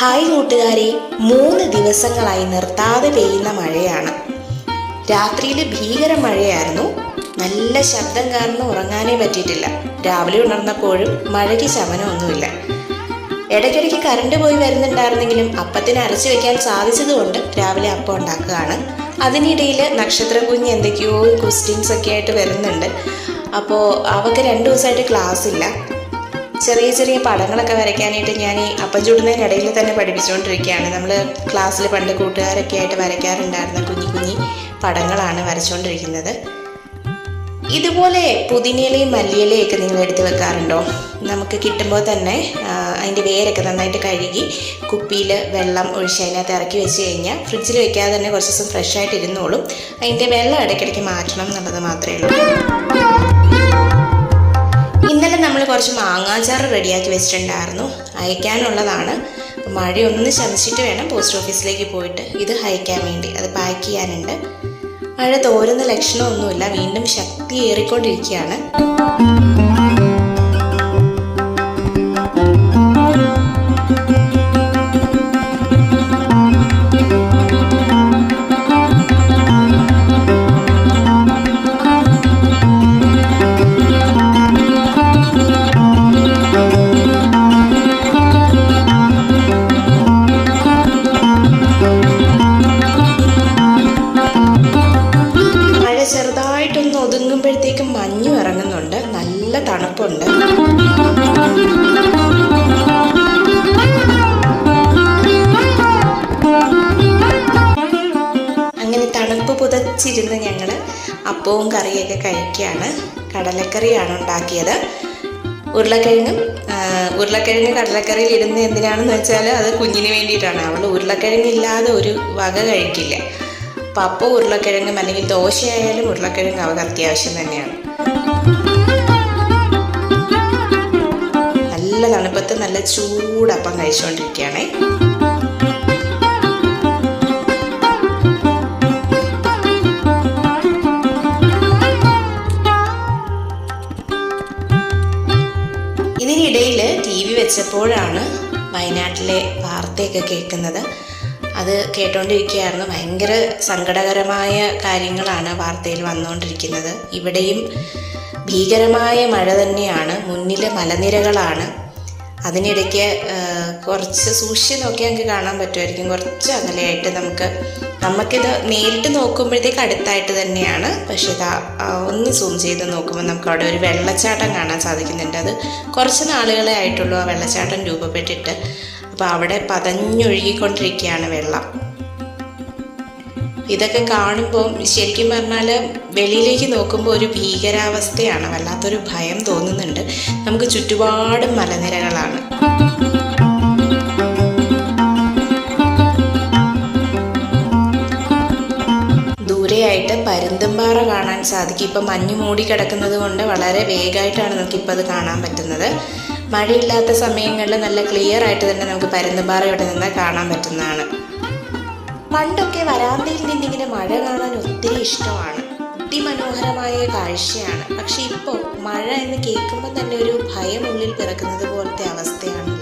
Hi കൂട്ടുകാരെ മൂന്ന് ദിവസങ്ങളായി നിർത്താതെ പെയ്യുന്ന മഴയാണ്. രാത്രിയിൽ ഭീകര മഴയായിരുന്നു. നല്ല ശബ്ദം കാരണം ഉറങ്ങാനേ പറ്റിയിട്ടില്ല. രാവിലെ ഉണർന്നപ്പോഴും മഴയ്ക്ക് ശമനമൊന്നുമില്ല. ഇടയ്ക്കിടയ്ക്ക് കറണ്ട് പോയി വരുന്നുണ്ടായിരുന്നെങ്കിലും അപ്പത്തിന് അരച്ചു വെക്കാൻ സാധിച്ചതുകൊണ്ട് രാവിലെ അപ്പം ഉണ്ടാക്കുകയാണ്. അതിനിടയിൽ നക്ഷത്രം കുഞ്ഞ് എന്തൊക്കെയോ ക്വസ്റ്റ്യൻസ് ഒക്കെ ആയിട്ട് വരുന്നുണ്ട്. അപ്പോൾ അവൾക്ക് രണ്ട് ദിവസമായിട്ട് ക്ലാസ് ഇല്ല. ചെറിയ ചെറിയ പടങ്ങളൊക്കെ വരയ്ക്കാനായിട്ട് ഞാൻ ഈ അപ്പം ചൂടുന്നതിനിടയിൽ തന്നെ പഠിപ്പിച്ചുകൊണ്ടിരിക്കുകയാണ്. നമ്മൾ ക്ലാസ്സിൽ പണ്ട് കൂട്ടുകാരൊക്കെ ആയിട്ട് വരയ്ക്കാറുണ്ടായിരുന്ന കുഞ്ഞി കുഞ്ഞി പടങ്ങളാണ് വരച്ചുകൊണ്ടിരിക്കുന്നത്. ഇതുപോലെ പുതിനയിലയും മല്ലിയിലയും ഒക്കെ നിങ്ങൾ എടുത്ത് വെക്കാറുണ്ടോ? നമുക്ക് കിട്ടുമ്പോൾ തന്നെ അതിന്റെ വേരൊക്കെ നന്നായിട്ട് കഴുകി കുപ്പിയിൽ വെള്ളം ഒഴിച്ച് അതിനകത്ത് ഇറക്കി വെച്ച് കഴിഞ്ഞാൽ ഫ്രിഡ്ജിൽ വെക്കാതെ തന്നെ കുറച്ച് ദിവസം ഫ്രഷ് ആയിട്ട് ഇരുന്നോളും. അതിന്റെ വെള്ളം ഇടയ്ക്കിടയ്ക്ക് മാറ്റണം എന്നുള്ളത് മാത്രമേ ഉള്ളൂ. ഇന്നലെ നമ്മൾ കുറച്ച് മാങ്ങാച്ചാർ റെഡിയാക്കി വെച്ചിട്ടുണ്ടായിരുന്നു. അയക്കാനുള്ളതാണ്. മഴയൊന്ന് ശമിച്ചിട്ട് വേണം പോസ്റ്റ് ഓഫീസിലേക്ക് പോയിട്ട് ഇത് അയക്കാൻ വേണ്ടി. അത് പാക്ക് ചെയ്യാനുണ്ട്. മഴ തോരുന്ന ലക്ഷണമൊന്നുമില്ല. വീണ്ടും ശക്തി ഏറിക്കൊണ്ടിരിക്കുകയാണ്. ഇറങ്ങുന്നുണ്ട്. നല്ല തണുപ്പുണ്ട്. അങ്ങനെ തണുപ്പ് പുതച്ചിരുന്ന് ഞങ്ങൾ അപ്പവും കറിയൊക്കെ കഴിക്കുകയാണ് കടലക്കറിയാണ് ഉണ്ടാക്കിയത്. ഉരുളക്കിഴങ്ങും ഉരുളക്കിഴങ്ങ് കടലക്കറിയിൽ ഇടുന്നത് എന്തിനാണെന്ന് വെച്ചാൽ അത് കുഞ്ഞിന് വേണ്ടിയിട്ടാണ്. അവൾ ഉരുളക്കിഴങ്ങില്ലാതെ ഒരു വക കഴിക്കില്ല. അപ്പോൾ ഉരുളക്കിഴങ്ങും അല്ലെങ്കിൽ ദോശയായാലും ഉരുളക്കിഴങ്ങ് അവർക്ക് അത്യാവശ്യം തന്നെയാണ്. നല്ല തണുപ്പത്ത് നല്ല ചൂടപ്പം കഴിച്ചുകൊണ്ടിരിക്കുകയാണേ ഇതിനിടയിൽ ടി വി വെച്ചപ്പോഴാണ് വയനാട്ടിലെ വാർത്തയൊക്കെ കേൾക്കുന്നത്. അത് കേട്ടോണ്ടിരിക്കുകയായിരുന്നു ഭയങ്കര സങ്കടകരമായ കാര്യങ്ങളാണ് വാർത്തയിൽ വന്നുകൊണ്ടിരിക്കുന്നത് ഇവിടെയും ഭീകരമായ മഴ തന്നെയാണ്. മുന്നിലെ മലനിരകളാണ്. അതിനിടയ്ക്ക് കുറച്ച് സൂക്ഷിച്ച് നോക്കിയാൽ നമുക്ക് കാണാൻ പറ്റുമായിരിക്കും. കുറച്ച് അകലെയായിട്ട് നമുക്ക് നമുക്കിത് നേരിട്ട് നോക്കുമ്പോഴത്തേക്ക് അടുത്തായിട്ട് തന്നെയാണ്. പക്ഷേ ഇത് ഒന്ന് സൂം ചെയ്ത് നോക്കുമ്പോൾ നമുക്ക് അവിടെ ഒരു വെള്ളച്ചാട്ടം കാണാൻ സാധിക്കുന്നുണ്ട്. അത് കുറച്ച് നാളുകളെ ആയിട്ടുള്ളൂ ആ വെള്ളച്ചാട്ടം രൂപപ്പെട്ടിട്ട്. അപ്പോൾ അവിടെ പതഞ്ഞൊഴുകിക്കൊണ്ടിരിക്കുകയാണ് വെള്ളം. ഇതൊക്കെ കാണുമ്പോൾ ശരിക്കും പറഞ്ഞാൽ വെളിയിലേക്ക് നോക്കുമ്പോൾ ഒരു ഭീകരാവസ്ഥയാണ്. വല്ലാത്തൊരു ഭയം തോന്നുന്നുണ്ട്. നമുക്ക് ചുറ്റുപാടും മലനിരകളാണ്. ദൂരെയായിട്ട് പരുന്തുംപാറ കാണാൻ സാധിക്കും. ഇപ്പം മഞ്ഞ് മൂടി കിടക്കുന്നത് കൊണ്ട് വളരെ വേഗമായിട്ടാണ് നമുക്കിപ്പോൾ അത് കാണാൻ പറ്റുന്നത്. മഴയില്ലാത്ത സമയങ്ങളിൽ നല്ല ക്ലിയർ ആയിട്ട് തന്നെ നമുക്ക് പരുന്തുംപാറ ഇവിടെ നിന്ന് കാണാൻ പറ്റുന്നതാണ്. പണ്ടൊക്കെ വരാന്തയിൽ നിന്നിങ്ങനെ മഴ കാണാൻ ഒത്തിരി ഇഷ്ടമാണ്. അതിമനോഹരമായ കാഴ്ചയാണ്. പക്ഷെ ഇപ്പോൾ മഴ എന്ന് കേൾക്കുമ്പോൾ തന്നെ ഒരു ഭയം ഉള്ളിൽ പിറക്കുന്നത് പോലത്തെ അവസ്ഥയാണുള്ളത്